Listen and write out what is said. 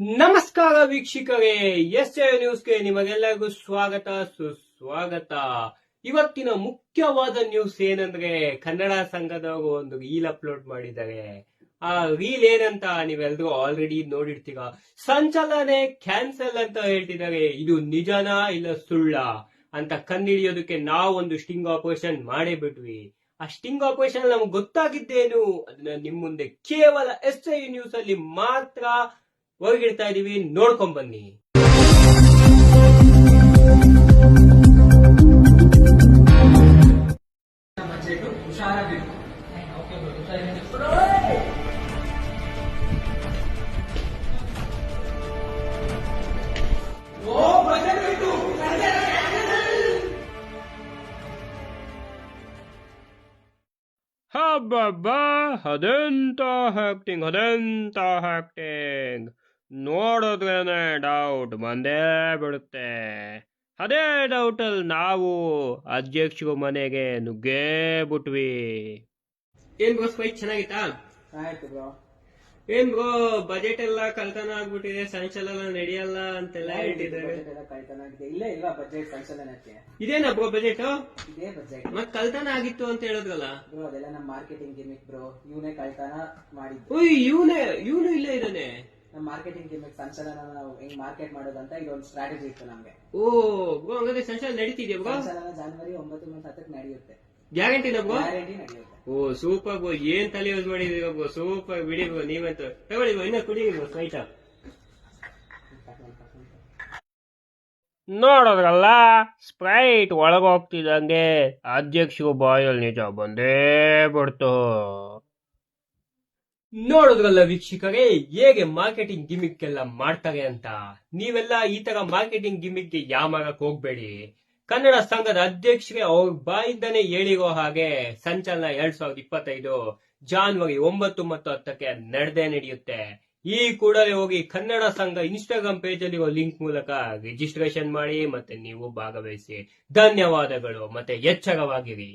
ನಮಸ್ಕಾರ ವೀಕ್ಷಕರೇ S A ನ್ಯೂಸ್ಗೆ ನಿಮಗೆಲ್ಲರಿಗೂ ಸ್ವಾಗತ, ಸುಸ್ವಾಗತ. ಇವತ್ತಿನ ಮುಖ್ಯವಾದ ನ್ಯೂಸ್ ಏನಂದ್ರೆ, ಕನ್ನಡ ಸಂಘದವರು ಒಂದು ರೀಲ್ ಅಪ್ಲೋಡ್ ಮಾಡಿದ್ದಾರೆ. ಆ ರೀಲ್ ಏನಂತ ನೀವೆಲ್ಲರೂ ಆಲ್ರೆಡಿ ನೋಡಿರ್ತೀರ? ಸಂಚಲನೆ ಕ್ಯಾನ್ಸಲ್ ಅಂತ ಹೇಳ್ತಿದ್ದಾರೆ. ಇದು ನಿಜನಾ ಇಲ್ಲ ಸುಳ್ಳ? ಅಂತ ಕಂಡಿಡಿಯೋದಕ್ಕೆ ನಾವೊಂದು ಸ್ಟಿಂಗ್ ಆಪರೇಷನ್ ಮಾಡೇ ಬಿಟ್ವಿ ಆ ಸ್ಟಿಂಗ್ ಆಪರೇಷನ್ ನಮ್ಗೆ ಗೊತ್ತಾಗಿದ್ದೇನು? ಅದನ್ನ ನಿಮ್ ಮುಂದೆ ಕೇವಲ ಎಸ್ ಐ ನ್ಯೂಸ್ ಅಲ್ಲಿ ಮಾತ್ರ ಹೋಗಿಡ್ತಾ ಇದೀವಿ ನೋಡ್ಕೊಂಡ್ ಬನ್ನಿ ಬಜೆಟ್ ಹುಷಾರಾಗಿತ್ತು ಓ ಬಜೆಟ್ ಇತ್ತು ಹಬ್ಬಬ್ಬ ಅದೆಂತ ಆಕ್ಟಿಂಗ್ ಅದೆಂತ ಆಕ್ಟಿಂಗ್ ನೋಡಿದ್ರೇನೆ ಡೌಟ್ ಬಂದೇ ಬಿಡುತ್ತೆ. ಅದೇ ಡೌಟಲ್ಲಿ ನಾವು ಅಧ್ಯಕ್ಷರು ಮನೆಗೆ ನುಗ್ಗೇ ಬಿಟ್ವಿ. ಏನ್ ಬ್ರೋ ಸ್ಪೈಕ್ ಚೆನ್ನಾಗಿತ್ತಾ? ಆಯ್ತು ಬ್ರೋ ಏನ್ ಬ್ರೋ ಬಜೆಟ್ ಎಲ್ಲ ಕಳ್ತನ ಆಗ್ಬಿಟ್ಟಿದೆ ಸಂಚಲನ ನಡೆಯಲ್ಲ ಅಂತೆಲ್ಲ ಹೇಳ್ತಿದ್ದಾರೆ. ಇಲ್ಲ ಎಲ್ಲ ಆಗಿದೆ. ಇಲ್ಲೇ ಇಲ್ಲ ಬಜೆಟ್ ಸಂಚಲನಕ್ಕೆ ಇದೇನಾ ಬ್ರೋ ಬಜೆಟ್ ಇದೇ ಬಜೆಟ್ ಮತ್ ಕಳ್ತನ ಆಗಿತ್ತು ಅಂತ ಹೇಳಿದ್ರಲ್ಲ? ಬ್ರೋ ಅದೆಲ್ಲ ನಮ್ಮ ಮಾರ್ಕೆಟಿಂಗ್ ಗಿಮಿಕ್ ಬ್ರೋ ಇವನೇ ಕಳ್ತನ ಮಾಡಿದ್ದು. ಓಯ್ ಇವನೇ ಇವನು ಇಲ್ಲೇ ಇದ್ದಾನೆ. ನಮ್ಮ ಮಾರ್ಕೆಟಿಂಗ್ ಗಿಮಿಕ್ ಸಂಚಲನ ನಾವು ಹೆಂಗ್ ಮಾರ್ಕೆಟ್ ಮಾಡೋದಂತ ಇದೊಂದು ಸ್ಟ್ರಾಟಜಿ ಇತ್ತು ನಮ್ಗೆ. ಓ ಬ್ರೋ ಹಂಗಾದ್ರೆ ಸಂಚಲನ ನಡೀತಿದ್ಯಾ ಬ್ರೋ? ಸಂಚಲನ ಜಾನ್ವರಿ ಒಂಬತ್ತು ಮತ್ತು ಹತ್ತಕ್ಕೆ ನಡೆಯುತ್ತೆ. Guarantee bro? ಗ್ಯಾರಂಟಿ ನಡೆಯುತ್ತೆ. ಓ ಸೂಪರ್ ಬೋ ಏನ್ ತಲೆ ಯೂಸ್ ಮಾಡಿದೀವಿ ಬ್ರೋ? ಸೂಪರ್ ಬಿಡಿ ಬ್ರೋ ನೀವಂತ. ತಗೊಳ್ಳಿ ಬ್ರೋ ಇನ್ನ ಕುಡಿ ಬ್ರೋ ಸ್ಪೈಟ ನೋಡೋದ್ರಲ್ಲ ಸ್ಪ್ರೈಟ್ ಒಳಗೋಗ್ತಿದಂಗೆ ಅಧ್ಯಕ್ಷ ಬಾಯಲ್ಲಿ ನಿಜ ಬಂದೇ ಬಿಡ್ತು. ನೋಡಿದ್ರಲ್ಲ ವೀಕ್ಷಕರೇ, ಹೇಗೆ ಮಾರ್ಕೆಟಿಂಗ್ ಗಿಮಿಕ್ ಎಲ್ಲ ಮಾಡ್ತಾರೆ ಅಂತ? ನೀವೆಲ್ಲ ಈ ತರ ಮಾರ್ಕೆಟಿಂಗ್ ಗಿಮಿಕ್ಗೆ ಯಾಮಾರಕ್ ಹೋಗ್ಬೇಡಿ. ಕನ್ನಡ ಸಂಘದ ಅಧ್ಯಕ್ಷರಿಗೆ ಅವ್ರ ಬಾಯಿಂದನೇ ಹೇಳಿರೋ ಹಾಗೆ ಸಂಚಲನ ಎರಡ್ ಸಾವಿರದ ಇಪ್ಪತ್ತೈದು ಜಾನ್ವರಿ ಒಂಬತ್ತು ಮತ್ತು ಹತ್ತಕ್ಕೆ ನಡೆದೇ ನಡೆಯುತ್ತೆ. ಈ ಕೂಡಲೇ ಹೋಗಿ ಕನ್ನಡ ಸಂಘ ಇನ್ಸ್ಟಾಗ್ರಾಮ್ ಪೇಜ್ ಅಲ್ಲಿ ಲಿಂಕ್ ಮೂಲಕ ರಿಜಿಸ್ಟ್ರೇಷನ್ ಮಾಡಿ ಮತ್ತೆ ನೀವು ಭಾಗವಹಿಸಿ. ಧನ್ಯವಾದಗಳು, ಮತ್ತೆ ಎಚ್ಚರವಾಗಿರಿ.